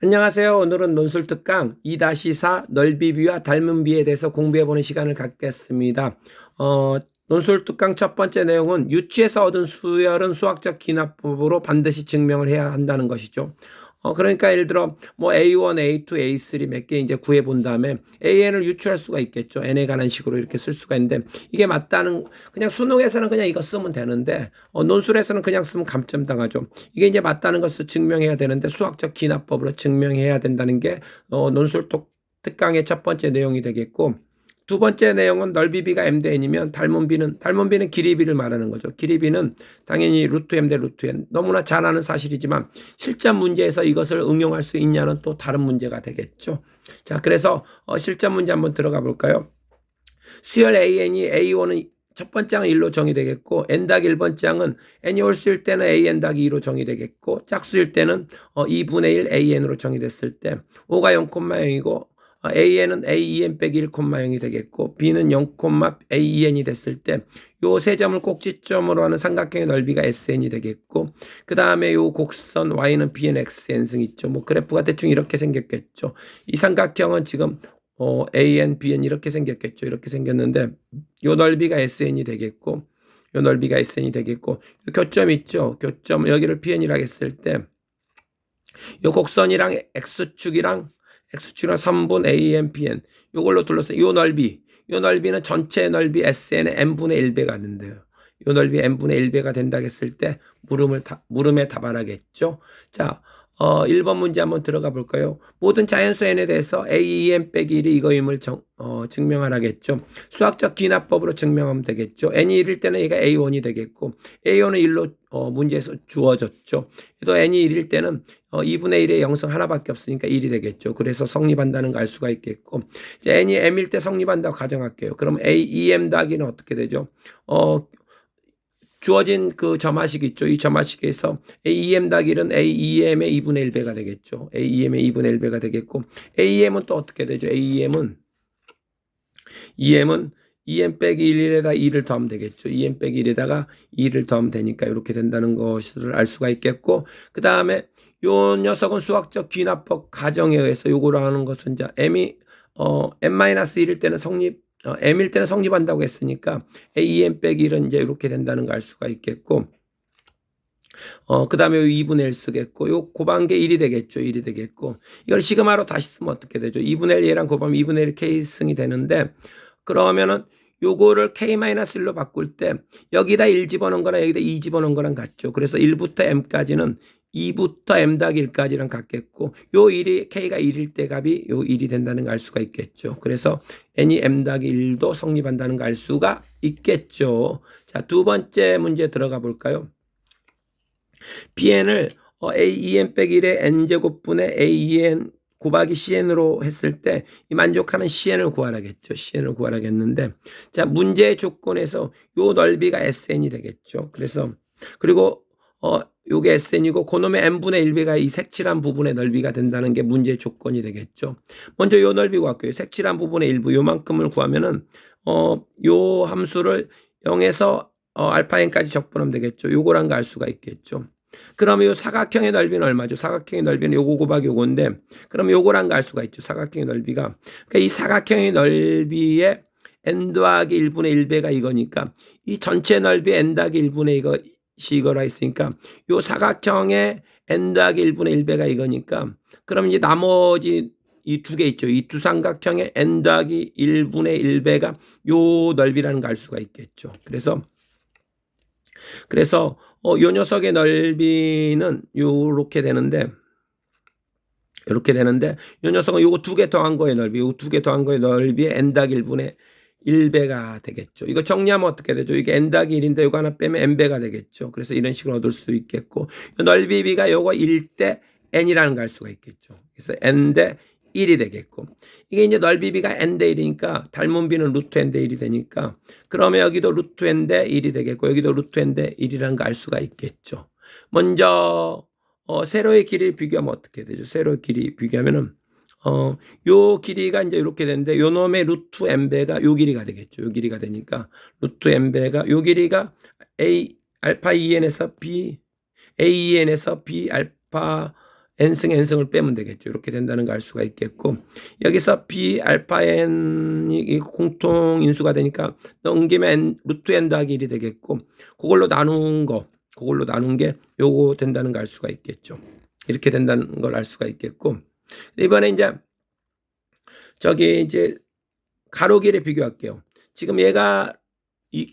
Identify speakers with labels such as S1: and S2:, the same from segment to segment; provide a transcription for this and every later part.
S1: 안녕하세요. 오늘은 논술 특강 2-4 넓이비와 닮은 비에 대해서 공부해보는 시간을 갖겠습니다. 어, 논술 특강 첫 번째 내용은 유치에서 얻은 수열은 수학적 기납법으로 반드시 증명을 해야 한다는 것이죠. 어, 그러니까 예를 들어 뭐 A1, A2, A3 몇 개 이제 구해 본 다음에 AN을 유추할 수가 있겠죠. N에 관한 식으로 이렇게 쓸 수가 있는데 이게 맞다는 그냥 수능에서는 그냥 이거 쓰면 되는데 어, 논술에서는 그냥 쓰면 감점 당하죠. 이게 이제 맞다는 것을 증명해야 되는데 수학적 기납법으로 증명해야 된다는 게 어, 논술 특- 특강의 첫 번째 내용이 되겠고 두 번째 내용은 넓이 비가 m 대 n이면 닮은 비는 닮은 비는 길이 비를 말하는 거죠. 길이 비는 당연히 루트 m 대 루트 n 너무나 잘 아는 사실이지만 실전 문제에서 이것을 응용할 수 있냐는 또 다른 문제가 되겠죠. 자, 그래서 어, 실전 문제 한번 들어가 볼까요? 수열 AN이 A1은 첫 번째 항은 1로 정의되겠고 n 닭 1번 장은 n이 홀수일 때는 an 닭 2로 정의되겠고 짝수일 때는 어, 2분의 1 an으로 정의됐을 때 5가 0,0이고 어, an은 aen 빼기 1,0이 되겠고 b는 0, aen이 됐을 때 요 세 점을 꼭지점으로 하는 삼각형의 넓이가 sn이 되겠고 그 다음에 요 곡선 y는 bn xn 승 있죠. 뭐 그래프가 대충 이렇게 생겼겠죠. 이 삼각형은 지금 어, AN, BN 이렇게 생겼겠죠. 이렇게 생겼는데 요 넓이가 SN이 되겠고 요 넓이가 SN이 되겠고 요 교점 있죠. 교점 여기를 PN이라고 했을 때 요 곡선이랑 X축이랑 X축이랑 3분 AN, BN 요걸로 둘러서 요 넓이 요 넓이는 전체 넓이 SN의 n분의 1배가 된대요. 요 넓이 n분의 1배가 된다 했을 때 물음을 다, 물음에 답하라겠죠. 자, 어, 1번 문제 한번 들어가 볼까요? 모든 자연수 n에 대해서 aem 빼기 1이 이거임을 정, 어, 증명하라겠죠. 수학적 기납법으로 증명하면 되겠죠. n이 1일 때는 얘가 a1이 되겠고 a1은 1로 어, 문제에서 주어졌죠. 또 n이 1일 때는 어, 2분의 1의 영성 하나밖에 없으니까 1이 되겠죠. 그래서 성립한다는 걸 알 수가 있겠고 이제 n이 m일 때 성립한다고 가정할게요. 그럼 a, em 더하기는 어떻게 되죠? 어, 주어진 그 점화식 있죠. 이 점화식에서 AEM 다기는 AEM의 2분의 1배가 되겠죠. AEM의 2분의 1배가 되겠고 AEM은 또 어떻게 되죠? AEM은 EM은 EM 빼기 1에다 2를 더하면 되겠죠. EM 빼기 1에다가 2를 더하면 되니까 이렇게 된다는 것을 알 수가 있겠고 그 다음에 요 녀석은 수학적 귀납법 가정에 의해서 요거를 하는 것은 이제 M이 어, M-1일 때는 성립 어, M일 때는 성립한다고 했으니까 AEM 빼기 1은 이제 이렇게 된다는 걸 알 수가 있겠고 어, 그 다음에 2분의 1 쓰겠고, 요 곱한 게 1이 되겠죠. 1이 되겠고. 이걸 시그마로 다시 쓰면 어떻게 되죠? 2분의 1 얘랑 곱하면 2분의 1 K승이 되는데, 그러면은 요거를 K-1로 바꿀 때, 여기다 1 집어넣은 거나 여기다 2 집어넣은 거랑 같죠. 그래서 1부터 M까지는 2부터 M 닭 1까지랑 같겠고, 요 1이, K가 1일 때 값이 요 1이 된다는 걸 알 수가 있겠죠. 그래서 N이 M 닭 1도 성립한다는 걸 알 수가 있겠죠. 자, 두 번째 문제 들어가 볼까요? bn을 어, aen 빼기 1의 n제곱분의 aen 곱하기 cn으로 했을 때 이 만족하는 cn을 구하라겠죠. cn을 구하라겠는데 자 문제의 조건에서 요 넓이가 sn이 되겠죠. 그래서 그리고 어 요게 sn이고 그놈의 n분의 1배가 이 색칠한 부분의 넓이가 된다는 게 문제의 조건이 되겠죠. 먼저 요 넓이 구할게요. 색칠한 부분의 일부 요만큼을 구하면은 어 요 함수를 0에서 어, 알파 n까지 적분하면 되겠죠. 요거란 거 알 수가 있겠죠. 그러면 요 사각형의 넓이는 얼마죠? 사각형의 넓이는 요거 곱하기 요건데 그럼 요거란 거 알 수가 있죠. 사각형의 넓이가. 그러니까 이 사각형의 넓이의 n 더하기 1분의 1배가 이거니까 이 전체 넓이 n 더하기 1분의 이것 이 이거라 했으니까 요 사각형의 n 더하기 1분의 1배가 이거니까 그럼 이제 나머지 이 두 개 있죠. 이 두 삼각형의 n 더하기 1분의 1배가 요 넓이라는 걸 알 수가 있겠죠. 그래서 그래서 어, 요 녀석의 넓이는 요렇게 되는데 이렇게 되는데 요 녀석은 요거 두 개 더한 거의 넓이, 요두개 더한 거의 넓이의 n 닭 1분의 1배가 되겠죠. 이거 정리하면 어떻게 되죠? 이게 n 닭 1인데 요거 하나 빼면 n배가 되겠죠. 그래서 이런 식으로 얻을 수 있겠고 요 넓이비가 요거 1대 n이라는 걸알 수가 있겠죠. 그래서 n 대 1이 되겠고 이게 이제 넓이비가 n 대 1이니까 닮은 비는 루트 n 대 1이 되니까 그러면 여기도 루트 n 대 1이 되겠고 여기도 루트 n 대 1이라는 거알 수가 있겠죠. 먼저 어, 세로의 길이 비교하면 어떻게 되죠? 세로의 길이 비교하면은 어, 요 길이가 이제 이렇게 되는데 요 놈의 루트 n배가 요 길이가 되겠죠. 요 길이가 되니까 루트 n배가 요 길이가 a 알파 2n에서 b a 2n에서 b 알파 n승 n승을 빼면 되겠죠. 이렇게 된다는 걸 알 수가 있겠고 여기서 b 알파 n이 이 공통 인수가 되니까 넘기면 루트 n 더하기 1이 되겠고 그걸로 나눈 거 그걸로 나눈 게 요거 된다는 걸 알 수가 있겠죠. 이렇게 된다는 걸 알 수가 있겠고 이번에 이제 저기 이제 가로 길에 비교할게요. 지금 얘가 이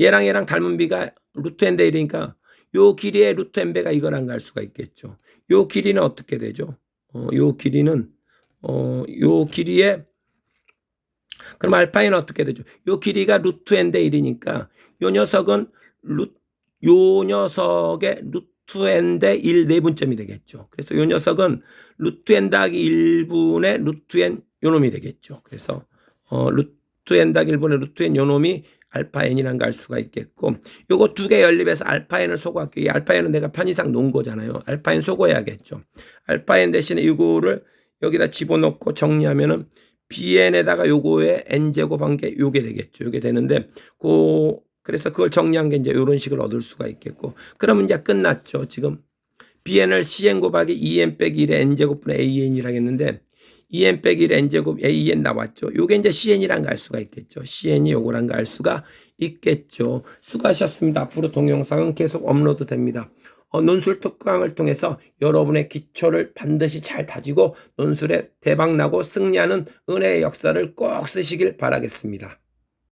S1: 얘랑 얘랑 닮은 비가 루트 n 대 1이니까 요 길이의 루트 n배가 이거란 걸알 수가 있겠죠. 요 길이는 어떻게 되죠? 어, 요 길이는 어, 요 길이의 그럼 알파에는 어떻게 되죠? 요 길이가 루트 n 대 1이니까 요 녀석은 루, 요 녀석의 루트 대1 내분점이 되겠죠. 그래서 요 녀석은 루트 n 더하기 1분의 루트 n 요놈이 되겠죠. 그래서 어, 루트 n 더하기 1분의 루트 n 요놈이 알파 n이란 걸 알 수가 있겠고 요거 두 개 연립해서 알파 n을 소거할게요. 이 알파 n은 내가 편의상 놓은 거잖아요. 알파 n 소거해야겠죠. 알파 n 대신에 이거를 여기다 집어넣고 정리하면은 bn에다가 요거에 n제곱 한 게 요게 되겠죠. 요게 되는데 그 그래서 그걸 정리한 게 이제 요런 식을 얻을 수가 있겠고 그러면 이제 끝났죠. 지금 bn을 cn 곱하기 2n 빼기 1의 n제곱분의 an이라고 했는데 2n 빼기 1 n제곱 an 나왔죠. 요게 이제 cn이란 거알 수가 있겠죠. cn이 요거란 거알 수가 있겠죠. 수고하셨습니다. 앞으로 동영상은 계속 업로드 됩니다. 어, 논술 특강을 통해서 여러분의 기초를 반드시 잘 다지고 논술에 대박 나고 승리하는 은혜의 역사를 꼭 쓰시길 바라겠습니다.